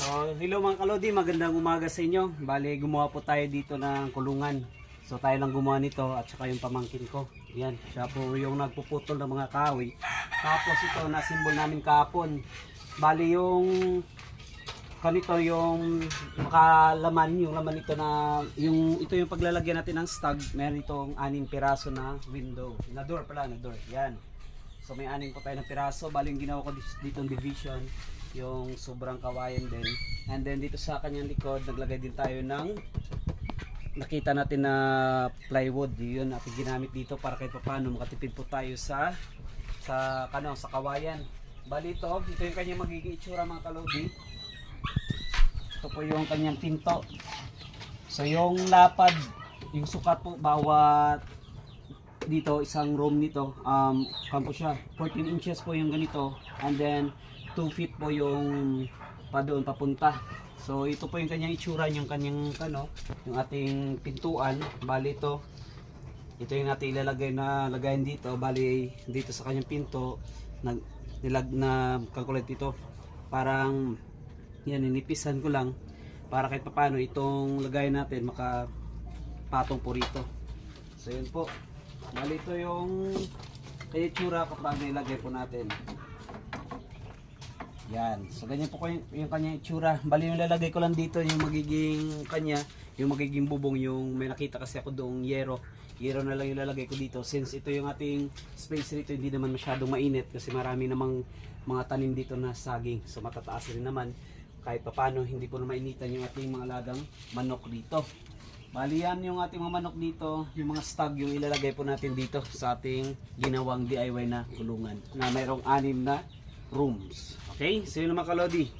So, hello mga kalodi, magandang umaga sa inyo. Bali, gumawa po tayo dito ng kulungan. So, tayo lang gumawa nito at saka yung pamangkin ko. Yan, siya po yung nagpuputol ng mga kahoy. Tapos ito, nasimbol namin kahapon. Bali, yung kanito yung makalaman, yung laman nito na, yung, ito yung paglalagyan natin ng stag. Meron itong aning piraso na window. Na door pala, na door. Yan. So may aning po tayo ng piraso. Bali yung ginawa ko dito division, yung sobrang kawayan din. And then dito sa kanyang likod, naglagay din tayo ng nakita natin na plywood. Yun natin ginamit dito para kahit paano makatipid po tayo sa sa kano sa kawayan. Bali ito, ito yung kanyang magiging itsura mga kalodi. Ito po yung kanyang pinto. So yung lapad, yung sukat po bawat dito isang room nito um kampo siya 14 inches po yung ganito. And then 2 feet po yung pa doon papunta. So ito po yung kanyang itsura yung kanyang ano yung ating pintuan. Bali ito ito yung natin ilalagay na lagayan dito. Bali dito sa kanyang pinto nag nilag na calculate ito parang yan inipisan ko lang para kahit paano itong lagayan natin maka patong po rito so yun po Bali ito yung kaya itsura kapag nilagay po natin. Yan. So ganyan po yung, yung kanyang itsura. Bali yung lalagay ko lang dito yung magiging kanya, yung magiging bubong yung may nakita kasi ako doong yero. Yero na lang yung lalagay ko dito since ito yung ating space dito hindi naman masyadong mainit kasi marami namang mga tanim dito na saging. So matataas rin naman kahit papano hindi po na mainitan yung ating mga lagang manok dito. Bali yan yung ating mga manok dito, yung mga stag yung ilalagay po natin dito sa ating ginawang DIY na kulungan na mayroong anim na rooms. Okay? So yun naman kalodi.